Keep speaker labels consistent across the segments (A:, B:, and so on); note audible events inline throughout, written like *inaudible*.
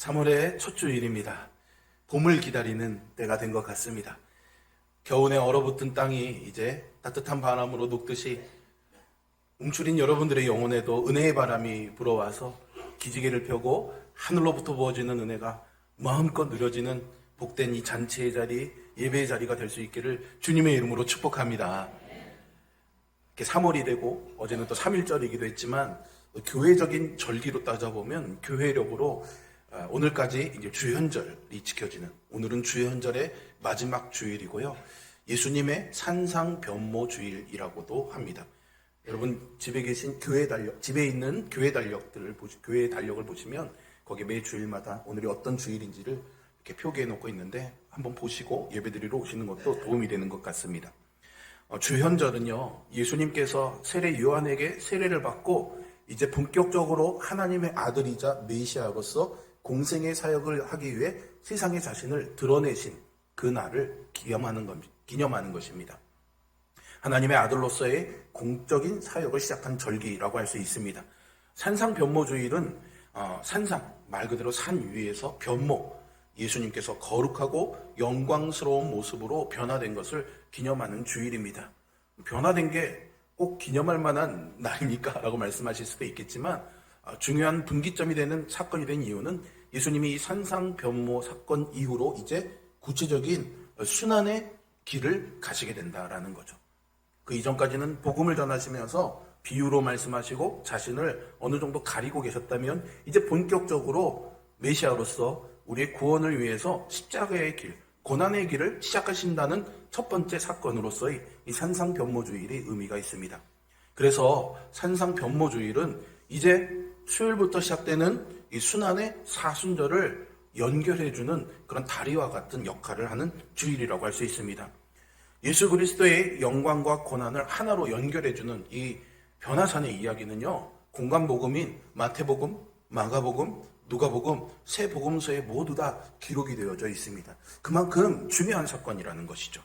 A: 3월의 첫 주일입니다. 봄을 기다리는 때가 된 것 같습니다. 겨우내 얼어붙은 땅이 이제 따뜻한 바람으로 녹듯이 움츠린 여러분들의 영혼에도 은혜의 바람이 불어와서 기지개를 펴고 하늘로부터 부어지는 은혜가 마음껏 누려지는 복된 이 잔치의 자리, 예배의 자리가 될 수 있기를 주님의 이름으로 축복합니다. 이렇게 3월이 되고 어제는 또 3일절이기도 했지만 교회적인 절기로 따져보면 교회력으로 아, 오늘까지 이제 주현절이 지켜지는 오늘은 주현절의 마지막 주일이고요. 예수님의 산상 변모 주일이라고도 합니다. 여러분 집에 계신 교회 달력, 집에 있는 교회 달력들을 보시, 교회 달력을 보시면 거기 매 주일마다 오늘이 어떤 주일인지를 이렇게 표기해 놓고 있는데 한번 보시고 예배드리러 오시는 것도 도움이 되는 것 같습니다. 어, 주현절은요, 예수님께서 세례 요한에게 세례를 받고 이제 본격적으로 하나님의 아들이자 메시아로서 공생의 사역을 하기 위해 세상의 자신을 드러내신 그 날을 기념하는, 것, 기념하는 것입니다. 하나님의 아들로서의 공적인 사역을 시작한 절기라고 할 수 있습니다. 산상 변모주일은 어, 산상 말 그대로 산 위에서 변모 예수님께서 거룩하고 영광스러운 모습으로 변화된 것을 기념하는 주일입니다. 변화된 게 꼭 기념할 만한 날입니까? *laughs* 라고 말씀하실 수도 있겠지만 어, 중요한 분기점이 되는 사건이 된 이유는 예수님이 이 산상 변모 사건 이후로 이제 구체적인 순환의 길을 가시게 된다라는 거죠. 그 이전까지는 복음을 전하시면서 비유로 말씀하시고 자신을 어느 정도 가리고 계셨다면 이제 본격적으로 메시아로서 우리의 구원을 위해서 십자가의 길, 고난의 길을 시작하신다는 첫 번째 사건으로서의 이 산상 변모주일의 의미가 있습니다. 그래서 산상 변모주일은 이제 수요일부터 시작되는 이 순환의 사순절을 연결해주는 그런 다리와 같은 역할을 하는 주일이라고 할 수 있습니다. 예수 그리스도의 영광과 고난을 하나로 연결해주는 이 변화산의 이야기는요, 공간복음인 마태복음, 마가복음, 누가복음, 세 복음서에 모두 다 기록이 되어져 있습니다. 그만큼 중요한 사건이라는 것이죠.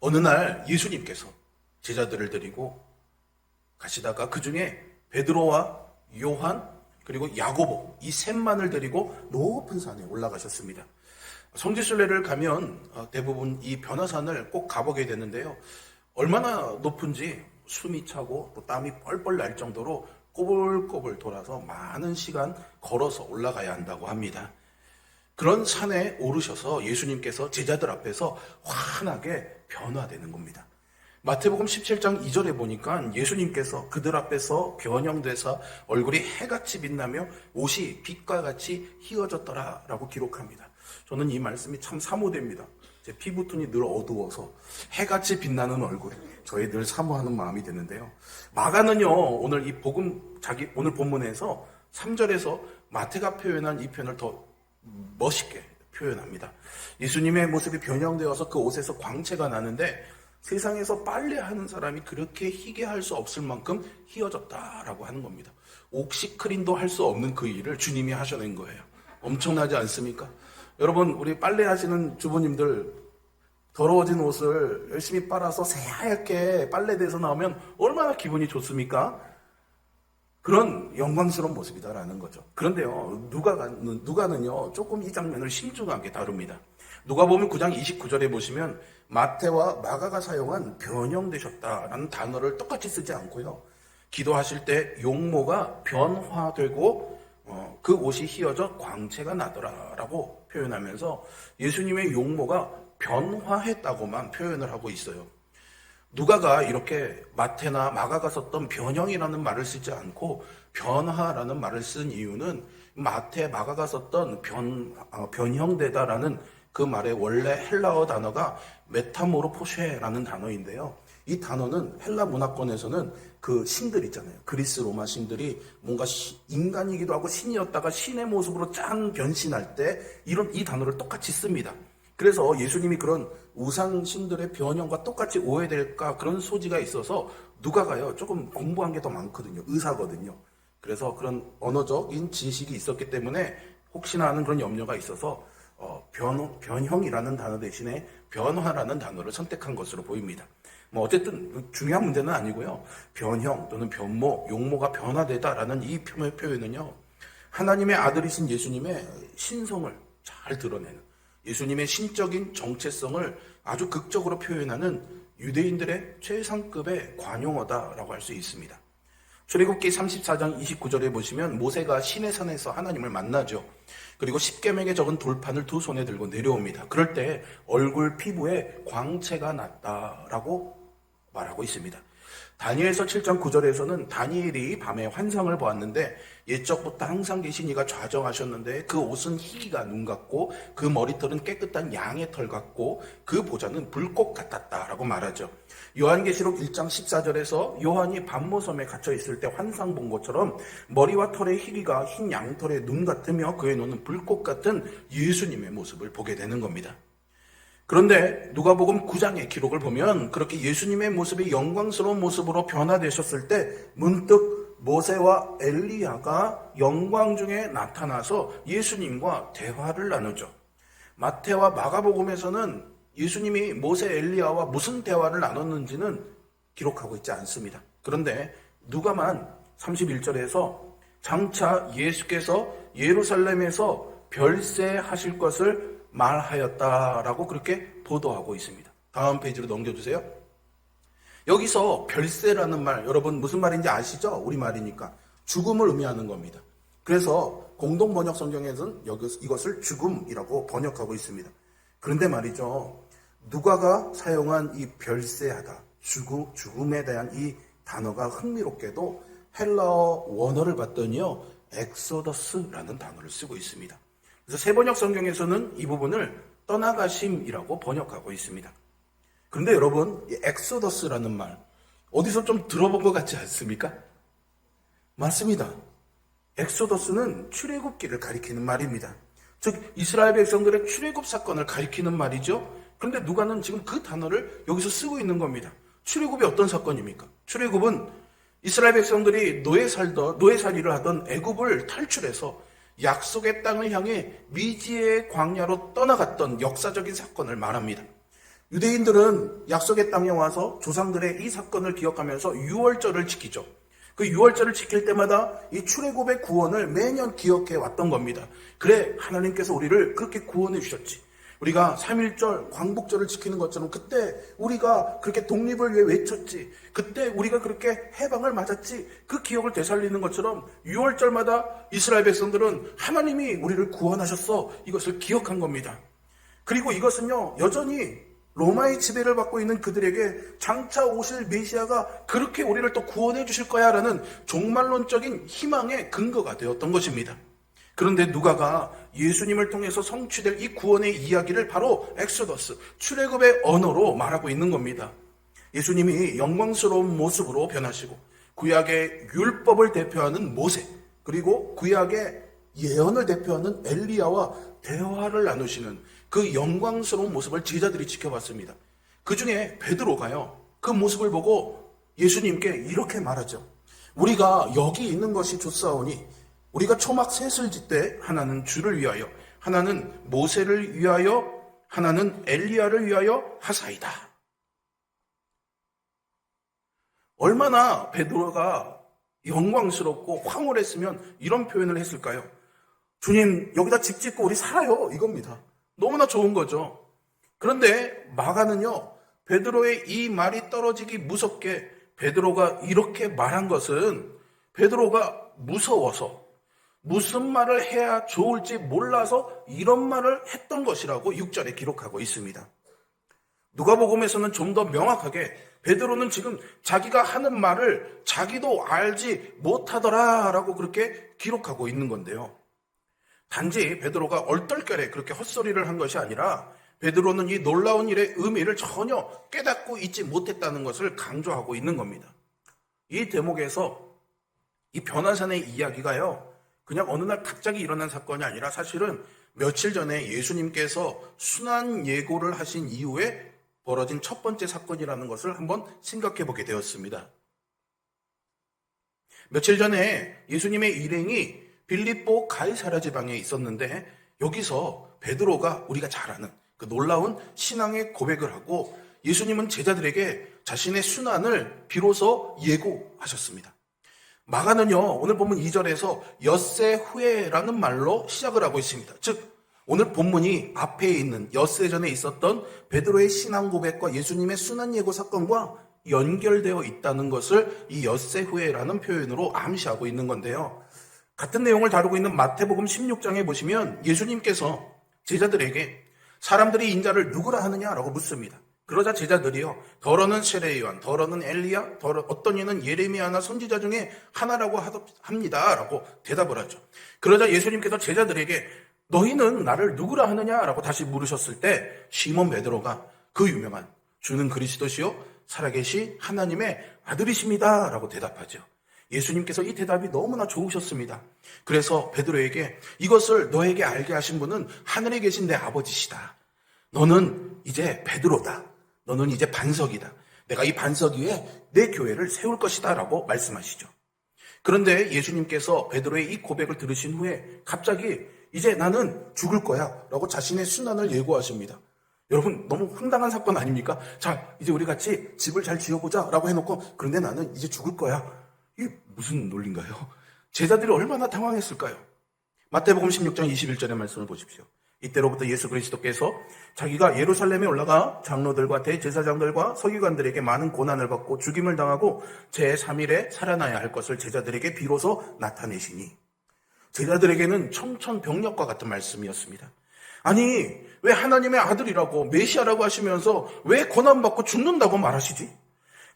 A: 어느 날 예수님께서 제자들을 데리고 가시다가 그 중에 베드로와 요한 그리고 야고보 이 셋만을 데리고 높은 산에 올라가셨습니다. 성지순례를 가면 어, 대부분 이 변화산을 꼭 가보게 되는데요. 얼마나 높은지 숨이 차고 또 땀이 뻘뻘 날 정도로 꼬불꼬불 돌아서 많은 시간 걸어서 올라가야 한다고 합니다. 그런 산에 오르셔서 예수님께서 제자들 앞에서 환하게 변화되는 겁니다. 마태복음 17장 2절에 보니까 예수님께서 그들 앞에서 변형돼서 얼굴이 해같이 빛나며 옷이 빛과 같이 희어졌더라 라고 기록합니다. 저는 이 말씀이 참 사모됩니다. 제 피부톤이 늘 어두워서 해같이 빛나는 얼굴 저희 늘 사모하는 마음이 드는데요. 마가는요 오늘 이 복음 자기 오늘 본문에서 3절에서 마태가 표현한 이 표현을 더 멋있게 표현합니다. 예수님의 모습이 변형되어서 그 옷에서 광채가 나는데 세상에서 빨래하는 사람이 그렇게 희게 할 수 없을 만큼 희어졌다라고 하는 겁니다. 옥시크린도 할 수 없는 그 일을 주님이 하셔낸 거예요. 엄청나지 않습니까? 여러분 우리 빨래 하시는 주부님들 더러워진 옷을 열심히 빨아서 새하얗게 빨래돼서 나오면 얼마나 기분이 좋습니까? 그런 영광스러운 모습이다라는 거죠. 그런데요, 누가는, 누가는요, 조금 이 장면을 신중하게 다룹니다. 누가 보면 9장 29절에 보시면 마태와 마가가 사용한 변형되셨다라는 단어를 똑같이 쓰지 않고요. 기도하실 때 용모가 변화되고 어, 그 옷이 휘어져 광채가 나더라라고 표현하면서 예수님의 용모가 변화했다고만 표현을 하고 있어요. 누가가 이렇게 마태나 마가가 썼던 변형이라는 말을 쓰지 않고 변화라는 말을 쓴 이유는 마태, 마가가 썼던 변, 어, 변형되다라는 그 말의 원래 헬라어 단어가 메타모르포쉐라는 단어인데요. 이 단어는 헬라 문화권에서는 그 신들 있잖아요. 그리스 로마 신들이 뭔가 시, 인간이기도 하고 신이었다가 신의 모습으로 짠 변신할 때 이런 이 단어를 똑같이 씁니다. 그래서 예수님이 그런 우상 신들의 변형과 똑같이 오해될까 그런 소지가 있어서 누가가요 조금 공부한 게 더 많거든요. 의사거든요. 그래서 그런 언어적인 지식이 있었기 때문에 혹시나 하는 그런 염려가 있어서 어, 변, 변형이라는 단어 대신에 변화라는 단어를 선택한 것으로 보입니다. 뭐 어쨌든 중요한 문제는 아니고요. 변형 또는 변모, 용모가 변화되다라는 이 표현은요. 하나님의 아들이신 예수님의 신성을 잘 드러내는 예수님의 신적인 정체성을 아주 극적으로 표현하는 유대인들의 최상급의 관용어다라고 할 수 있습니다. 출애굽기 34장 29절에 보시면 모세가 시내 산에서 하나님을 만나죠. 그리고 십계명에 적은 돌판을 두 손에 들고 내려옵니다. 그럴 때 얼굴 피부에 광채가 났다라고 말하고 있습니다. 다니엘서 7장 9절에서는 다니엘이 밤에 환상을 보았는데 옛적부터 항상 계신 이가 좌정하셨는데 그 옷은 희기가 눈 같고 그 머리털은 깨끗한 양의 털 같고 그 보좌는 불꽃 같았다라고 말하죠. 요한계시록 1장 14절에서 요한이 반모섬에 갇혀 있을 때 환상 본 것처럼 머리와 털의 희기가 흰 양털의 눈 같으며 그의 눈은 불꽃 같은 예수님의 모습을 보게 되는 겁니다. 그런데 누가복음 9장의 기록을 보면 그렇게 예수님의 모습이 영광스러운 모습으로 변화되셨을 때 문득 모세와 엘리야가 영광 중에 나타나서 예수님과 대화를 나누죠. 마태와 마가복음에서는 예수님이 모세 엘리야와 무슨 대화를 나눴는지는 기록하고 있지 않습니다. 그런데 누가만 31절에서 장차 예수께서 예루살렘에서 별세하실 것을 말하였다라고 그렇게 보도하고 있습니다. 다음 페이지로 넘겨주세요. 여기서 별세라는 말, 여러분 무슨 말인지 아시죠? 우리 말이니까. 죽음을 의미하는 겁니다. 그래서 공동 번역 성경에서는 이것을 죽음이라고 번역하고 있습니다. 그런데 말이죠. 누가가 사용한 이 별세하다, 죽음, 죽음에 대한 이 단어가 흥미롭게도 헬라어 원어를 봤더니요, 엑소더스라는 단어를 쓰고 있습니다. 그래서 세번역 성경에서는 이 부분을 떠나가심이라고 번역하고 있습니다. 그런데 여러분, 이 엑소더스라는 말, 어디서 좀 들어본 것 같지 않습니까? 맞습니다. 엑소더스는 출애굽기를 가리키는 말입니다. 즉 이스라엘 백성들의 출애굽 사건을 가리키는 말이죠. 그런데 누가는 지금 그 단어를 여기서 쓰고 있는 겁니다. 출애굽이 어떤 사건입니까? 출애굽은 이스라엘 백성들이 노예 살던 노예 살이를 하던 애굽을 탈출해서 약속의 땅을 향해 미지의 광야로 떠나갔던 역사적인 사건을 말합니다. 유대인들은 약속의 땅에 와서 조상들의 이 사건을 기억하면서 유월절을 지키죠. 그 유월절을 지킬 때마다 이 출애굽의 구원을 매년 기억해 왔던 겁니다. 그래 하나님께서 우리를 그렇게 구원해 주셨지. 우리가 3.1절 광복절을 지키는 것처럼 그때 우리가 그렇게 독립을 위해 외쳤지. 그때 우리가 그렇게 해방을 맞았지. 그 기억을 되살리는 것처럼 6월절마다 이스라엘 백성들은 하나님이 우리를 구원하셨어. 이것을 기억한 겁니다. 그리고 이것은요, 여전히 로마의 지배를 받고 있는 그들에게 장차 오실 메시아가 그렇게 우리를 또 구원해 주실 거야 라는 종말론적인 희망의 근거가 되었던 것입니다. 그런데 누가가 예수님을 통해서 성취될 이 구원의 이야기를 바로 엑소더스, 출애굽의 언어로 말하고 있는 겁니다. 예수님이 영광스러운 모습으로 변하시고 구약의 율법을 대표하는 모세, 그리고 구약의 예언을 대표하는 엘리야와 대화를 나누시는 그 영광스러운 모습을 제자들이 지켜봤습니다. 그 중에 베드로가요, 그 모습을 보고 예수님께 이렇게 말하죠. 우리가 여기 있는 것이 좋사오니 우리가 초막 셋을 짓되 하나는 주를 위하여 하나는 모세를 위하여 하나는 엘리야를 위하여 하사이다. 얼마나 베드로가 영광스럽고 황홀했으면 이런 표현을 했을까요? 주님 여기다 집 짓고 우리 살아요 이겁니다. 너무나 좋은 거죠. 그런데 마가는요 베드로의 이 말이 떨어지기 무섭게 베드로가 이렇게 말한 것은 베드로가 무서워서 무슨 말을 해야 좋을지 몰라서 이런 말을 했던 것이라고 6절에 기록하고 있습니다. 누가복음에서는 좀 더 명확하게 베드로는 지금 자기가 하는 말을 자기도 알지 못하더라라고 그렇게 기록하고 있는 건데요. 단지 베드로가 얼떨결에 그렇게 헛소리를 한 것이 아니라 베드로는 이 놀라운 일의 의미를 전혀 깨닫고 있지 못했다는 것을 강조하고 있는 겁니다. 이 대목에서 이 변화산의 이야기가요. 그냥 어느 날 갑자기 일어난 사건이 아니라 사실은 며칠 전에 예수님께서 순환 예고를 하신 이후에 벌어진 첫 번째 사건이라는 것을 한번 생각해 보게 되었습니다. 며칠 전에 예수님의 일행이 빌립보 가이사라 지방에 있었는데 여기서 베드로가 우리가 잘 아는 그 놀라운 신앙의 고백을 하고 예수님은 제자들에게 자신의 순환을 비로소 예고하셨습니다. 마가는요, 오늘 보면 2절에서 엿새 후에라는 말로 시작을 하고 있습니다. 즉, 오늘 본문이 앞에 있는 엿새 전에 있었던 베드로의 신앙 고백과 예수님의 순환 예고 사건과 연결되어 있다는 것을 이 엿새 후에라는 표현으로 암시하고 있는 건데요. 같은 내용을 다루고 있는 마태복음 16장에 보시면 예수님께서 제자들에게 사람들이 인자를 누구라 하느냐라고 묻습니다. 그러자 제자들이요. 더러는 세례요한, 더러는 엘리야, 더러, 어떤 이는 예레미야나 선지자 중에 하나라고 합니다라고 대답을 하죠. 그러자 예수님께서 제자들에게 너희는 나를 누구라 하느냐라고 다시 물으셨을 때 시몬 베드로가 그 유명한 주는 그리스도시요 살아계시 하나님의 아들이십니다라고 대답하죠. 예수님께서 이 대답이 너무나 좋으셨습니다. 그래서 베드로에게 이것을 너에게 알게 하신 분은 하늘에 계신 내 아버지시다. 너는 이제 베드로다. 너는 이제 반석이다. 내가 이 반석 위에 내 교회를 세울 것이다. 라고 말씀하시죠. 그런데 예수님께서 베드로의 이 고백을 들으신 후에 갑자기 이제 나는 죽을 거야. 라고 자신의 순환을 예고하십니다. 여러분, 너무 황당한 사건 아닙니까? 자, 이제 우리 같이 집을 잘 지어보자. 라고 해놓고, 그런데 나는 이제 죽을 거야. 이게 무슨 논리인가요? 제자들이 얼마나 당황했을까요? 마태복음 16장 21절의 말씀을 보십시오. 이때로부터 예수 그리스도께서 자기가 예루살렘에 올라가 장로들과 대제사장들과 서기관들에게 많은 고난을 받고 죽임을 당하고 제3일에 살아나야 할 것을 제자들에게 비로소 나타내시니 제자들에게는 청천벽력과 같은 말씀이었습니다. 아니 왜 하나님의 아들이라고 메시아라고 하시면서 왜 고난받고 죽는다고 말하시지?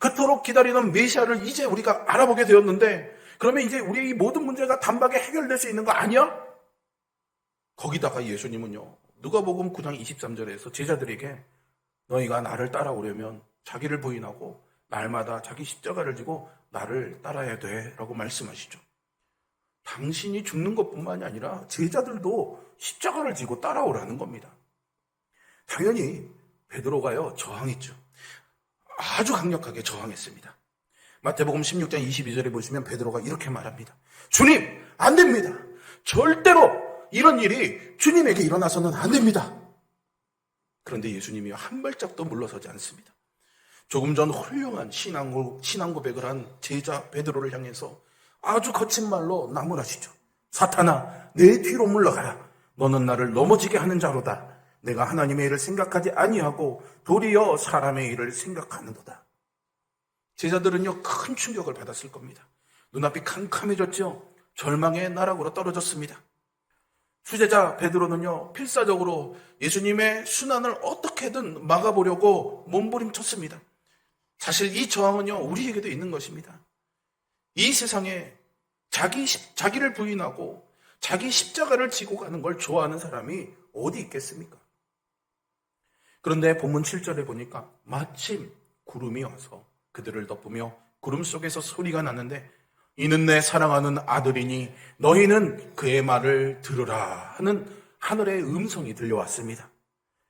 A: 그토록 기다리던 메시아를 이제 우리가 알아보게 되었는데 그러면 이제 우리의 이 모든 문제가 단박에 해결될 수 있는 거 아니야? 거기다가 예수님은요. 누가복음 9장 23절에서 제자들에게 너희가 나를 따라오려면 자기를 부인하고 날마다 자기 십자가를 지고 나를 따라야 돼라고 말씀하시죠. 당신이 죽는 것뿐만이 아니라 제자들도 십자가를 지고 따라오라는 겁니다. 당연히 베드로가요 저항했죠. 아주 강력하게 저항했습니다. 마태복음 16장 22절에 보시면 베드로가 이렇게 말합니다. 주님, 안 됩니다. 절대로 이런 일이 주님에게 일어나서는 안 됩니다. 그런데 예수님이 한 발짝도 물러서지 않습니다. 조금 전 훌륭한 신앙, 고- 신앙 고백을 한 제자 베드로를 향해서 아주 거친 말로 나무라시죠. 사탄아, 내 뒤로 물러가라. 너는 나를 넘어지게 하는 자로다. 내가 하나님의 일을 생각하지 아니하고 도리어 사람의 일을 생각하는도다. 제자들은요 큰 충격을 받았을 겁니다. 눈앞이 캄캄해졌죠. 절망의 나락으로 떨어졌습니다. 수제자 베드로는요 필사적으로 예수님의 순환을 어떻게든 막아보려고 몸부림쳤습니다. 사실 이 저항은요 우리에게도 있는 것입니다. 이 세상에 자기 십- 자기를 부인하고 자기 십자가를 지고 가는 걸 좋아하는 사람이 어디 있겠습니까? 그런데 본문 7절에 보니까 마침 구름이 와서 그들을 덮으며 구름 속에서 소리가 났는데 이는 내 사랑하는 아들이니 너희는 그의 말을 들으라 하는 하늘의 음성이 들려왔습니다.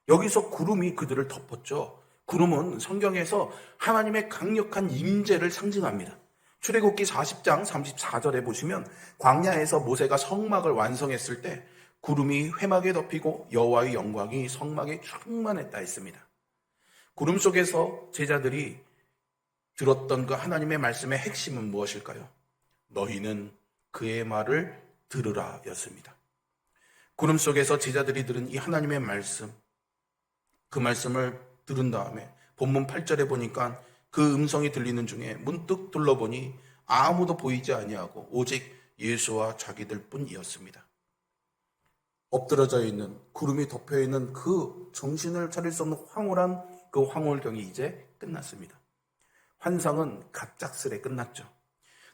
A: 여기서 구름이 그들을 덮었죠. 구름은 성경에서 하나님의 강력한 임재를 상징합니다. 출애굽기 40장 34절에 보시면 광야에서 모세가 성막을 완성했을 때 구름이 회막에 덮이고 여호와의 영광이 성막에 충만했다 했습니다. 구름 속에서 제자들이 들었던 그 하나님의 말씀의 핵심은 무엇일까요? 너희는 그의 말을 들으라 였습니다. 구름 속에서 제자들이 들은 이 하나님의 말씀, 그 말씀을 들은 다음에 본문 8절에 보니까 그 음성이 들리는 중에 문득 둘러보니 아무도 보이지 아니하고 오직 예수와 자기들 뿐이었습니다. 엎드러져 있는 구름이 덮여 있는 그 정신을 차릴 수 없는 황홀한 그 황홀경이 이제 끝났습니다. 환상은 갑작스레 끝났죠.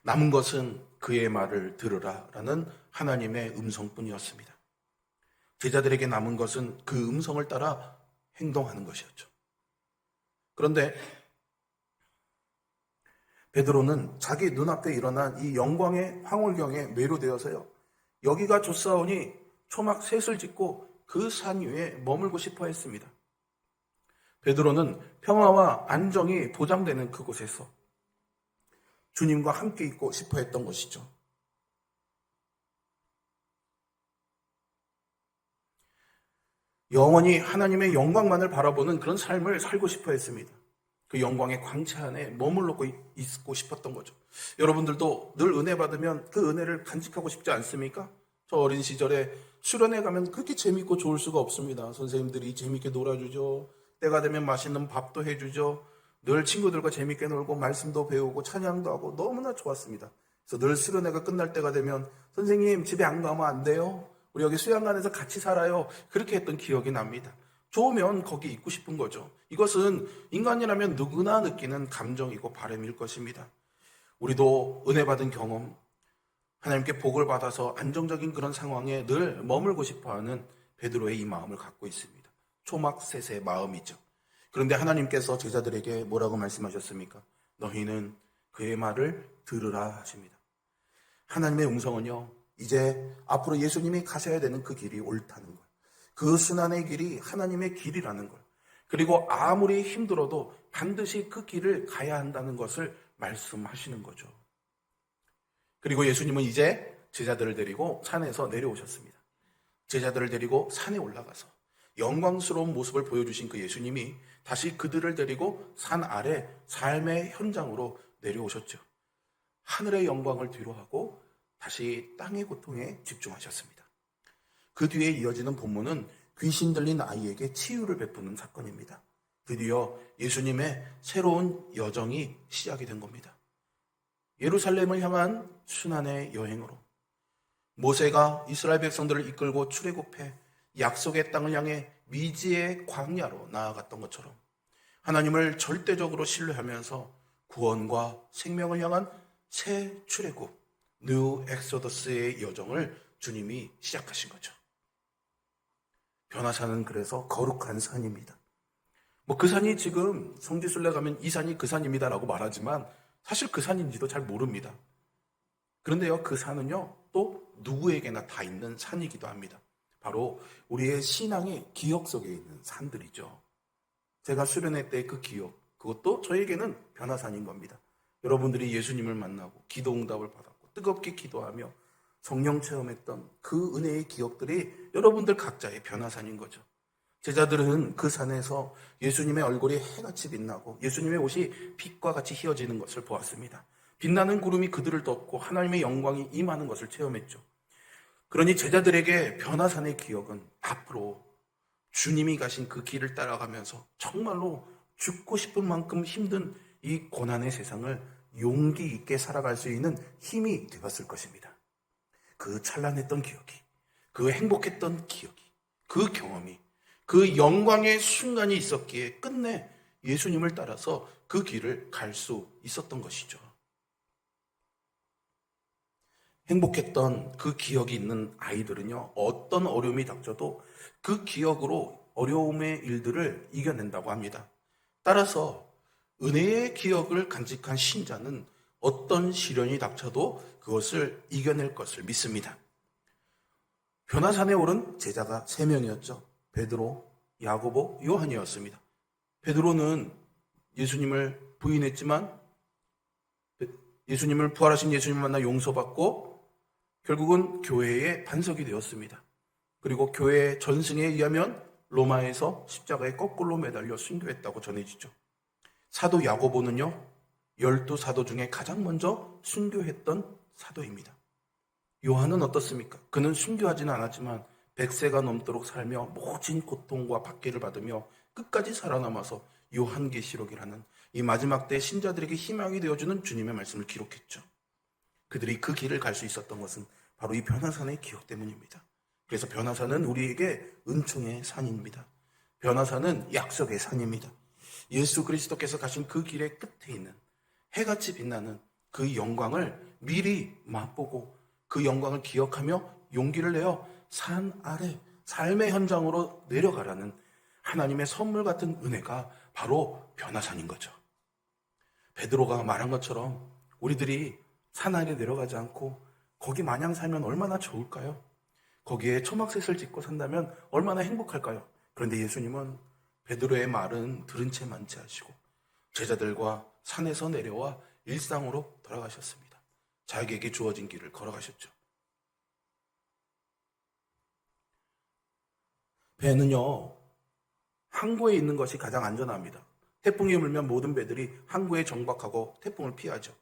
A: 남은 것은 그의 말을 들으라 라는 하나님의 음성뿐이었습니다. 제자들에게 남은 것은 그 음성을 따라 행동하는 것이었죠. 그런데 베드로는 자기 눈앞에 일어난 이 영광의 황홀경에 매료되어서요. 여기가 좋사오니 초막 셋을 짓고 그 산 위에 머물고 싶어 했습니다. 베드로는 평화와 안정이 보장되는 그곳에서 주님과 함께 있고 싶어 했던 것이죠. 영원히 하나님의 영광만을 바라보는 그런 삶을 살고 싶어 했습니다. 그 영광의 광채 안에 머물렀고 있고 싶었던 거죠. 여러분들도 늘 은혜 받으면 그 은혜를 간직하고 싶지 않습니까? 저 어린 시절에 수련회 가면 그렇게 재밌고 좋을 수가 없습니다. 선생님들이 재밌게 놀아주죠. 때가 되면 맛있는 밥도 해주죠. 늘 친구들과 재밌게 놀고 말씀도 배우고 찬양도 하고 너무나 좋았습니다. 그래서 늘 수련회가 끝날 때가 되면 선생님 집에 안 가면 안 돼요. 우리 여기 수양관에서 같이 살아요. 그렇게 했던 기억이 납니다. 좋으면 거기 있고 싶은 거죠. 이것은 인간이라면 누구나 느끼는 감정이고 바람일 것입니다. 우리도 은혜 받은 경험, 하나님께 복을 받아서 안정적인 그런 상황에 늘 머물고 싶어 하는 베드로의 이 마음을 갖고 있습니다. 초막셋의 마음이죠. 그런데 하나님께서 제자들에게 뭐라고 말씀하셨습니까? 너희는 그의 말을 들으라 하십니다. 하나님의 음성은요, 이제 앞으로 예수님이 가셔야 되는 그 길이 옳다는 걸. 그 순환의 길이 하나님의 길이라는 걸. 그리고 아무리 힘들어도 반드시 그 길을 가야 한다는 것을 말씀하시는 거죠. 그리고 예수님은 이제 제자들을 데리고 산에서 내려오셨습니다. 제자들을 데리고 산에 올라가서 영광스러운 모습을 보여주신 그 예수님이 다시 그들을 데리고 산 아래 삶의 현장으로 내려오셨죠. 하늘의 영광을 뒤로하고 다시 땅의 고통에 집중하셨습니다. 그 뒤에 이어지는 본문은 귀신 들린 아이에게 치유를 베푸는 사건입니다. 드디어 예수님의 새로운 여정이 시작이 된 겁니다. 예루살렘을 향한 순환의 여행으로 모세가 이스라엘 백성들을 이끌고 출애굽해 약속의 땅을 향해 미지의 광야로 나아갔던 것처럼 하나님을 절대적으로 신뢰하면서 구원과 생명을 향한 새 출애굽, 뉴 엑소더스의 여정을 주님이 시작하신 거죠. 변화산은 그래서 거룩한 산입니다. 뭐 그 산이 지금 성지순례 가면 이 산이 그 산입니다라고 말하지만 사실 그 산인지도 잘 모릅니다. 그런데요, 그 산은요, 또 누구에게나 다 있는 산이기도 합니다. 바로 우리의 신앙의 기억 속에 있는 산들이죠. 제가 수련회 때그 기억, 그것도 저에게는 변화산인 겁니다. 여러분들이 예수님을 만나고 기도 응답을 받았고 뜨겁게 기도하며 성령 체험했던 그 은혜의 기억들이 여러분들 각자의 변화산인 거죠. 제자들은 그 산에서 예수님의 얼굴이 해같이 빛나고 예수님의 옷이 빛과 같이 휘어지는 것을 보았습니다. 빛나는 구름이 그들을 덮고 하나님의 영광이 임하는 것을 체험했죠. 그러니 제자들에게 변화산의 기억은 앞으로 주님이 가신 그 길을 따라가면서 정말로 죽고 싶은 만큼 힘든 이 고난의 세상을 용기 있게 살아갈 수 있는 힘이 되었을 것입니다. 그 찬란했던 기억이, 그 행복했던 기억이, 그 경험이, 그 영광의 순간이 있었기에 끝내 예수님을 따라서 그 길을 갈 수 있었던 것이죠. 행복했던 그 기억이 있는 아이들은요, 어떤 어려움이 닥쳐도 그 기억으로 어려움의 일들을 이겨낸다고 합니다. 따라서 은혜의 기억을 간직한 신자는 어떤 시련이 닥쳐도 그것을 이겨낼 것을 믿습니다. 변화산에 오른 제자가 세 명이었죠. 베드로, 야고보, 요한이었습니다. 베드로는 예수님을 부인했지만 예수님을 부활하신 예수님을 만나 용서받고 결국은 교회의 반석이 되었습니다. 그리고 교회 전승에 의하면 로마에서 십자가에 거꾸로 매달려 순교했다고 전해지죠. 사도 야고보는요, 열두 사도 중에 가장 먼저 순교했던 사도입니다. 요한은 어떻습니까? 그는 순교하지는 않았지만 백세가 넘도록 살며 모진 고통과 박해를 받으며 끝까지 살아남아서 요한계시록이라는 이 마지막 때 신자들에게 희망이 되어주는 주님의 말씀을 기록했죠. 그들이 그 길을 갈 수 있었던 것은 바로 이 변화산의 기억 때문입니다. 그래서 변화산은 우리에게 은총의 산입니다. 변화산은 약속의 산입니다. 예수 그리스도께서 가신 그 길의 끝에 있는 해같이 빛나는 그 영광을 미리 맛보고 그 영광을 기억하며 용기를 내어 산 아래 삶의 현장으로 내려가라는 하나님의 선물 같은 은혜가 바로 변화산인 거죠. 베드로가 말한 것처럼 우리들이 산 아래 내려가지 않고 거기 마냥 살면 얼마나 좋을까요? 거기에 초막셋을 짓고 산다면 얼마나 행복할까요? 그런데 예수님은 베드로의 말은 들은 채 만취하시고 제자들과 산에서 내려와 일상으로 돌아가셨습니다. 자기에게 주어진 길을 걸어가셨죠. 배는요, 항구에 있는 것이 가장 안전합니다. 태풍이 불면 모든 배들이 항구에 정박하고 태풍을 피하죠.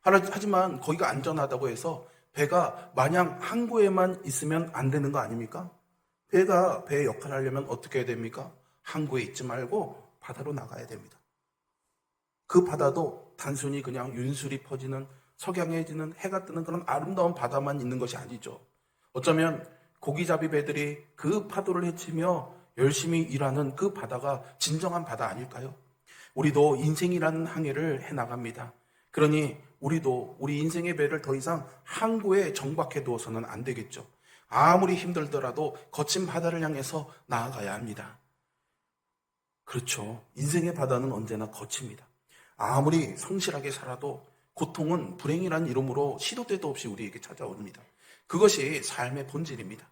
A: 하지만 거기가 안전하다고 해서 배가 마냥 항구에만 있으면 안 되는 거 아닙니까? 배가 배의 역할을 하려면 어떻게 해야 됩니까? 항구에 있지 말고 바다로 나가야 됩니다. 그 바다도 단순히 그냥 윤술이 퍼지는 석양해지는 해가 뜨는 그런 아름다운 바다만 있는 것이 아니죠. 어쩌면 고기잡이 배들이 그 파도를 헤치며 열심히 일하는 그 바다가 진정한 바다 아닐까요? 우리도 인생이라는 항해를 해 나갑니다. 그러니 우리도 우리 인생의 배를 더 이상 항구에 정박해 두어서는 안 되겠죠. 아무리 힘들더라도 거친 바다를 향해서 나아가야 합니다. 그렇죠. 인생의 바다는 언제나 거칩니다. 아무리 성실하게 살아도 고통은 불행이란 이름으로 시도 때도 없이 우리에게 찾아옵니다. 그것이 삶의 본질입니다.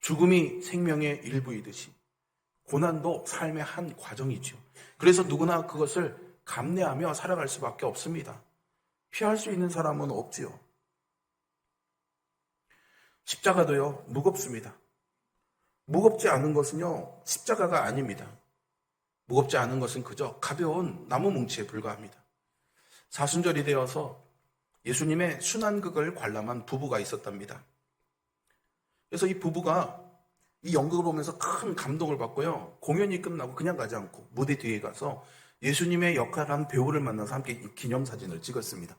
A: 죽음이 생명의 일부이듯이 고난도 삶의 한 과정이죠. 그래서 누구나 그것을 감내하며 살아갈 수밖에 없습니다. 피할 수 있는 사람은 없지요. 십자가도요, 무겁습니다. 무겁지 않은 것은요, 십자가가 아닙니다. 무겁지 않은 것은 그저 가벼운 나무 뭉치에 불과합니다. 사순절이 되어서 예수님의 순환극을 관람한 부부가 있었답니다. 그래서 이 부부가 이 연극을 보면서 큰 감동을 받고요. 공연이 끝나고 그냥 가지 않고 무대 뒤에 가서 예수님의 역할을 한 배우를 만나서 함께 기념사진을 찍었습니다.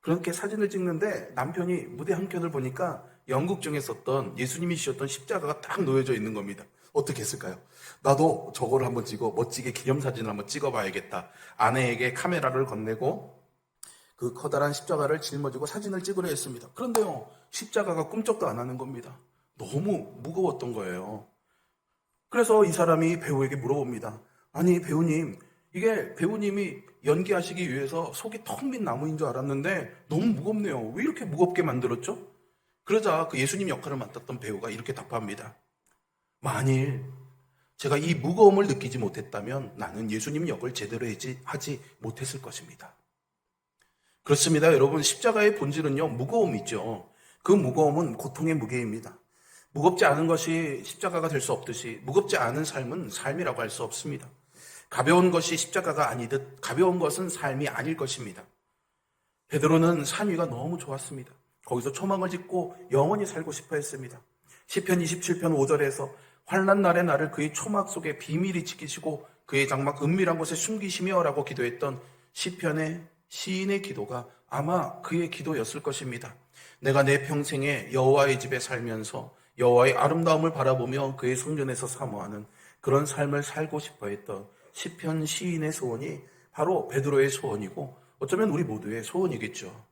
A: 그렇게 사진을 찍는데 남편이 무대 한켠을 보니까 연극 중에 썼던 예수님이 지셨던 십자가가 딱 놓여져 있는 겁니다. 어떻게 했을까요? 나도 저거를 한번 찍어 멋지게 기념사진을 한번 찍어봐야겠다. 아내에게 카메라를 건네고 그 커다란 십자가를 짊어지고 사진을 찍으려 했습니다. 그런데요, 십자가가 꿈쩍도 안 하는 겁니다. 너무 무거웠던 거예요. 그래서 이 사람이 배우에게 물어봅니다. 아니, 배우님, 이게 배우님이 연기하시기 위해서 속이 텅 빈 나무인 줄 알았는데 너무 무겁네요. 왜 이렇게 무겁게 만들었죠? 그러자 그 예수님 역할을 맡았던 배우가 이렇게 답합니다. 만일 제가 이 무거움을 느끼지 못했다면 나는 예수님 역을 제대로 하지, 못했을 것입니다. 그렇습니다. 여러분, 십자가의 본질은요, 무거움이죠. 그 무거움은 고통의 무게입니다. 무겁지 않은 것이 십자가가 될 수 없듯이 무겁지 않은 삶은 삶이라고 할 수 없습니다. 가벼운 것이 십자가가 아니듯 가벼운 것은 삶이 아닐 것입니다. 베드로는 산 위가 너무 좋았습니다. 거기서 초망을 짓고 영원히 살고 싶어 했습니다. 시편 27편 5절에서 환난 날에 나를 그의 초막 속에 비밀히 지키시고 그의 장막 은밀한 곳에 숨기시며라고 기도했던 시편의 시인의 기도가 아마 그의 기도였을 것입니다. 내가 내 평생에 여호와의 집에 살면서 여호와의 아름다움을 바라보며 그의 성전에서 사모하는 그런 삶을 살고 싶어 했던 시편 시인의 소원이 바로 베드로의 소원이고 어쩌면 우리 모두의 소원이겠죠.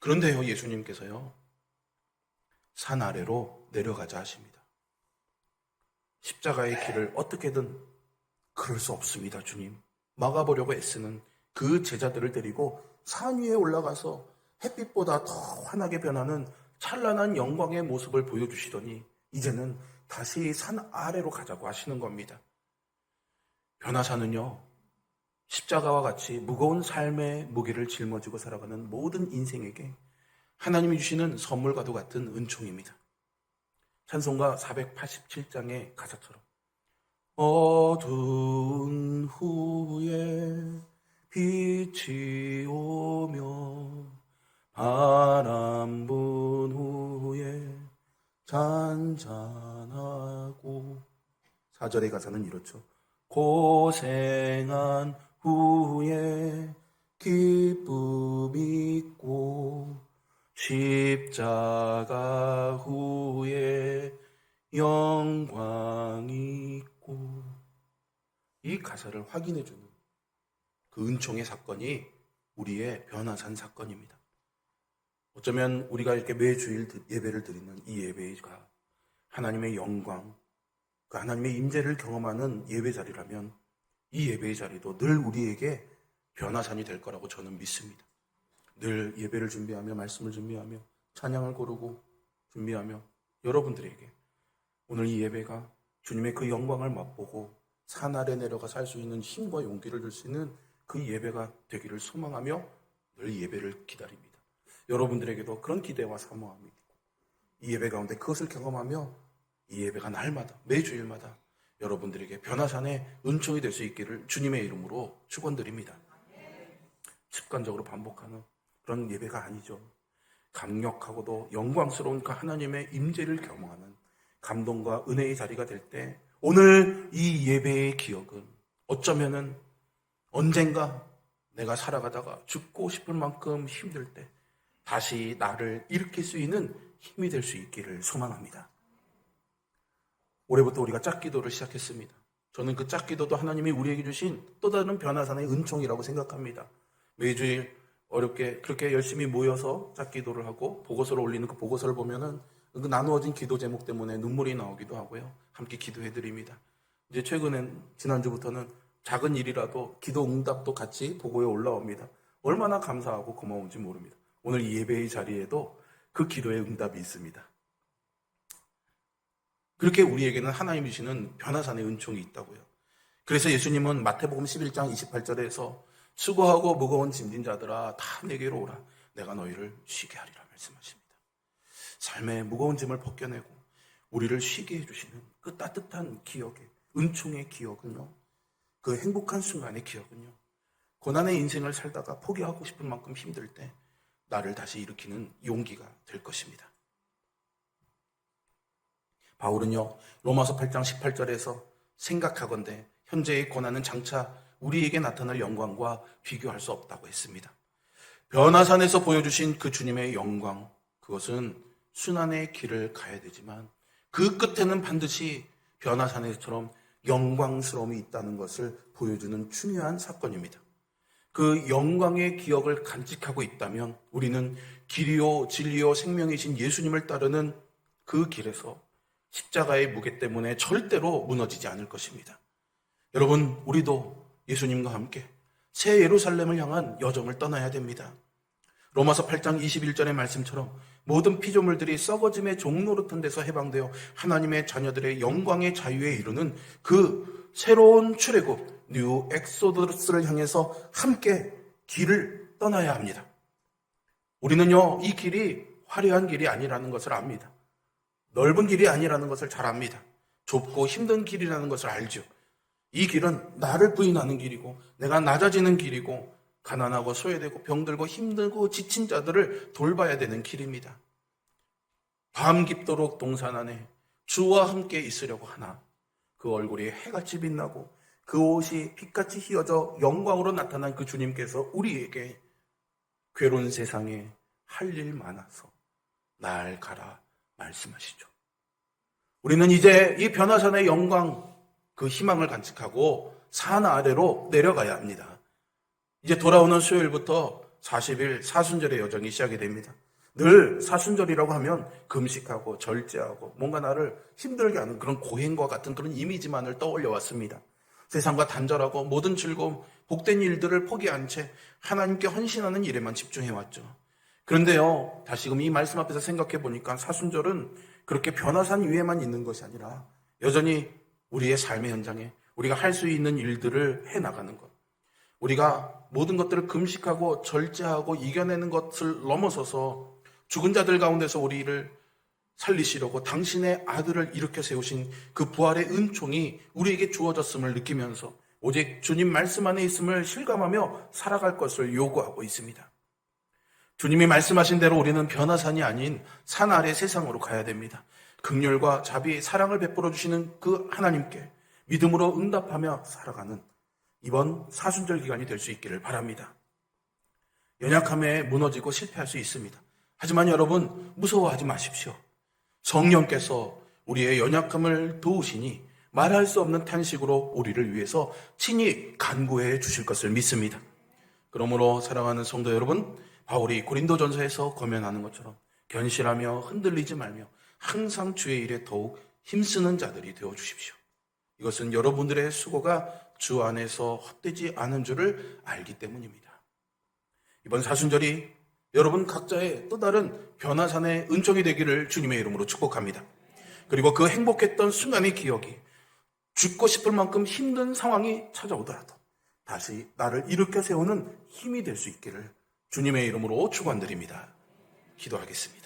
A: 그런데요, 예수님께서요, 산 아래로 내려가자 하십니다. 십자가의 길을 어떻게든 그럴 수 없습니다, 주님. 막아보려고 애쓰는 그 제자들을 데리고 산 위에 올라가서 햇빛보다 더 환하게 변하는 찬란한 영광의 모습을 보여주시더니 이제는 다시 산 아래로 가자고 하시는 겁니다. 변화사는요, 십자가와 같이 무거운 삶의 무게를 짊어지고 살아가는 모든 인생에게 하나님이 주시는 선물과도 같은 은총입니다. 찬송가 487장의 가사처럼 어두운 후에 빛이 오며 바람 분 후에 잔잔하고 사절의 가사는 이렇죠. 고생한 후에 기쁨 있고 십자가 후에 영광 있고 이 가사를 확인해 주는 그 은총의 사건이 우리의 변화산 사건입니다. 어쩌면 우리가 이렇게 매주일 예배를 드리는 이 예배가 하나님의 영광, 그 하나님의 임재를 경험하는 예배 자리라면 이 예배의 자리도 늘 우리에게 변화산이 될 거라고 저는 믿습니다. 늘 예배를 준비하며 말씀을 준비하며 찬양을 고르고 준비하며 여러분들에게 오늘 이 예배가 주님의 그 영광을 맛보고 산 아래 내려가 살 수 있는 힘과 용기를 줄 수 있는 그 예배가 되기를 소망하며 늘 예배를 기다립니다. 여러분들에게도 그런 기대와 사모함이 있고 이 예배 가운데 그것을 경험하며 이 예배가 날마다 매주일마다 여러분들에게 변화산의 은총이 될 수 있기를 주님의 이름으로 축원드립니다. 습관적으로 반복하는 그런 예배가 아니죠. 강력하고도 영광스러운 그 하나님의 임재를 경험하는 감동과 은혜의 자리가 될 때 오늘 이 예배의 기억은 어쩌면은 언젠가 내가 살아가다가 죽고 싶을 만큼 힘들 때 다시 나를 일으킬 수 있는 힘이 될 수 있기를 소망합니다. 올해부터 우리가 짝기도를 시작했습니다. 저는 그 짝기도도 하나님이 우리에게 주신 또 다른 변화산의 은총이라고 생각합니다. 매주일 어렵게 그렇게 열심히 모여서 짝기도를 하고 보고서를 올리는 그 보고서를 보면은 그 나누어진 기도 제목 때문에 눈물이 나오기도 하고요. 함께 기도해 드립니다. 이제 최근엔 지난주부터는 작은 일이라도 기도 응답도 같이 보고에 올라옵니다. 얼마나 감사하고 고마운지 모릅니다. 오늘 이 예배의 자리에도 그 기도의 응답이 있습니다. 그렇게 우리에게는 하나님이 주시는 변화산의 은총이 있다고요. 그래서 예수님은 마태복음 11장 28절에서 수고하고 무거운 짐진 자들아 다 내게로 오라 내가 너희를 쉬게 하리라 말씀하십니다. 삶의 무거운 짐을 벗겨내고 우리를 쉬게 해주시는 그 따뜻한 기억의 은총의 기억은요. 그 행복한 순간의 기억은요. 고난의 인생을 살다가 포기하고 싶은 만큼 힘들 때 나를 다시 일으키는 용기가 될 것입니다. 바울은요, 로마서 8장 18절에서 생각하건대 현재의 고난은 장차 우리에게 나타날 영광과 비교할 수 없다고 했습니다. 변화산에서 보여주신 그 주님의 영광, 그것은 순환의 길을 가야 되지만 그 끝에는 반드시 변화산에처럼 영광스러움이 있다는 것을 보여주는 중요한 사건입니다. 그 영광의 기억을 간직하고 있다면 우리는 길이요 진리요 생명이신 예수님을 따르는 그 길에서 십자가의 무게 때문에 절대로 무너지지 않을 것입니다. 여러분, 우리도 예수님과 함께 새 예루살렘을 향한 여정을 떠나야 됩니다. 로마서 8장 21절의 말씀처럼 모든 피조물들이 썩어짐의 종노릇한 데서 해방되어 하나님의 자녀들의 영광의 자유에 이르는 그 새로운 출애굽 뉴 엑소더스를 향해서 함께 길을 떠나야 합니다. 우리는요 이 길이 화려한 길이 아니라는 것을 압니다. 넓은 길이 아니라는 것을 잘 압니다. 좁고 힘든 길이라는 것을 알죠. 이 길은 나를 부인하는 길이고 내가 낮아지는 길이고 가난하고 소외되고 병들고 힘들고 지친 자들을 돌봐야 되는 길입니다. 밤 깊도록 동산 안에 주와 함께 있으려고 하나 그 얼굴이 해같이 빛나고 그 옷이 빛같이 휘어져 영광으로 나타난 그 주님께서 우리에게 괴로운 세상에 할 일 많아서 날 가라 말씀하시죠. 우리는 이제 이 변화산의 영광 그 희망을 간직하고 산 아래로 내려가야 합니다. 이제 돌아오는 수요일부터 40일 사순절의 여정이 시작이 됩니다. 늘 사순절이라고 하면 금식하고 절제하고 뭔가 나를 힘들게 하는 그런 고행과 같은 그런 이미지만을 떠올려 왔습니다. 세상과 단절하고 모든 즐거움, 복된 일들을 포기한 채 하나님께 헌신하는 일에만 집중해 왔죠. 그런데요, 다시금 이 말씀 앞에서 생각해 보니까 사순절은 그렇게 변화산 위에만 있는 것이 아니라 여전히 우리의 삶의 현장에 우리가 할 수 있는 일들을 해 나가는 것. 우리가 모든 것들을 금식하고 절제하고 이겨내는 것을 넘어서서 죽은 자들 가운데서 우리를 살리시려고 당신의 아들을 일으켜 세우신 그 부활의 은총이 우리에게 주어졌음을 느끼면서 오직 주님 말씀 안에 있음을 실감하며 살아갈 것을 요구하고 있습니다. 주님이 말씀하신 대로 우리는 변화산이 아닌 산 아래 세상으로 가야 됩니다. 극렬과 자비, 사랑을 베풀어 주시는 그 하나님께 믿음으로 응답하며 살아가는 이번 사순절 기간이 될 수 있기를 바랍니다. 연약함에 무너지고 실패할 수 있습니다. 하지만 여러분 무서워하지 마십시오. 성령께서 우리의 연약함을 도우시니 말할 수 없는 탄식으로 우리를 위해서 친히 간구해 주실 것을 믿습니다. 그러므로 사랑하는 성도 여러분, 바울이 고린도전서에서 거면하는 것처럼 견실하며 흔들리지 말며 항상 주의 일에 더욱 힘쓰는 자들이 되어 주십시오. 이것은 여러분들의 수고가 주 안에서 헛되지 않은 줄을 알기 때문입니다. 이번 사순절이 여러분 각자의 또 다른 변화산의 은총이 되기를 주님의 이름으로 축복합니다. 그리고 그 행복했던 순간의 기억이 죽고 싶을 만큼 힘든 상황이 찾아오더라도 다시 나를 일으켜 세우는 힘이 될 수 있기를 주님의 이름으로 축원드립니다. 기도하겠습니다.